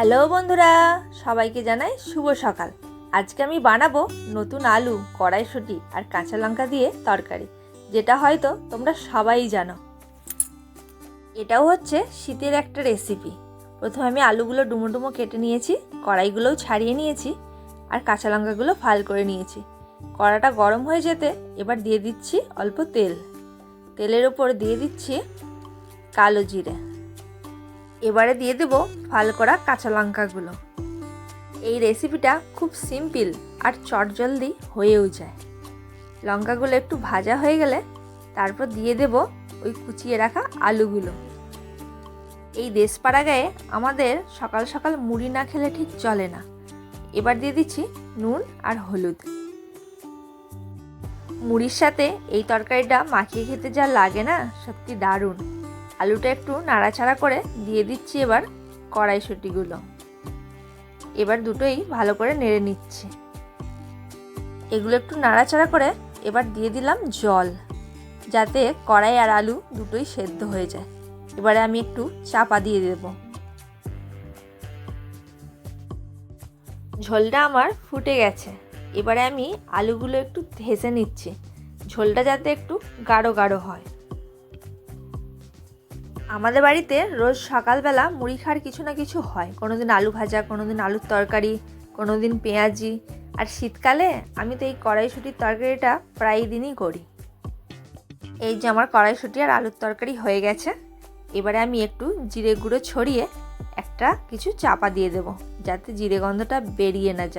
Hello বন্ধুরা, সবাইকে জানাই শুভ সকাল। আজকে আমি বানাবো নতুন আলু, কড়াইশুঁটি আর কাঁচা লঙ্কা দিয়ে তরকারি, যেটা হয়তো তোমরা সবাই জানো। এটাও হচ্ছে শীতের একটা রেসিপি প্রথমে আমি আলুগুলো ডুমো ডুমো কেটে নিয়েছি, কড়াইগুলোও ছাড়িয়ে নিয়েছি আর কাঁচা লঙ্কাগুলো ফাল করে নিয়েছি। কড়াটা গরম হয়ে যেতে এবার দিয়ে দিচ্ছি অল্প তেল। তেলের ওপর দিয়ে দিচ্ছি কালো জিরে। এবারে দিয়ে দেব ফাল করা কাঁচা লঙ্কাগুলো। এই রেসিপিটা খুব সিম্পল আর চটজলদি হয়েও যায়। লঙ্কাগুলো একটু ভাজা হয়ে গেলে তারপর দিয়ে দেব ওই কুচিয়ে রাখা আলুগুলো। এই দেশপাড়া গায়ে আমাদের সকাল সকাল মুড়ি না খেলে ঠিক চলে না। এবার দিয়ে দিচ্ছি নুন আর হলুদ। মুড়ির সাথে এই তরকারিটা মাখিয়ে খেতে যা লাগে না, সত্যি দারুণ। আলুটা একটু নাড়াচাড়া করে দিয়ে দিচ্ছি এবার কড়াইশুটিগুলো। এবার দুটোই ভালো করে নেড়ে নিচ্ছি। এগুলো একটু নাড়াচাড়া করে এবার দিয়ে দিলাম জল, যাতে কড়াই আর আলু দুটোই সেদ্ধ হয়ে যায়। এবারে আমি একটু চাপা দিয়ে দেব। ঝোলটা আমার ফুটে গেছে। এবারে আমি আলুগুলো একটু ভেজে নিচ্ছি। ঝোলটা যাতে একটু গাঢ় গাঢ় হয়। আমাদের বাড়িতে রোজ সকালবেলা মুড়ি খাওয়ার কিছু না কিছু হয়। কোনো দিন আলু ভাজা কোনো দিন আলুর তরকারি কোনো দিন পেঁয়াজি। আর শীতকালে আমি তো এই কড়াইশুটির তরকারিটা প্রায় দিনই করি। এই যে আমার কড়াইশুটি আর আলুর তরকারি হয়ে গেছে। এবারে আমি একটু জিরে গুঁড়ো ছড়িয়ে একটা কিছু চাপা দিয়ে দেব, যাতে জিরে গন্ধটা বেরিয়ে না যায়।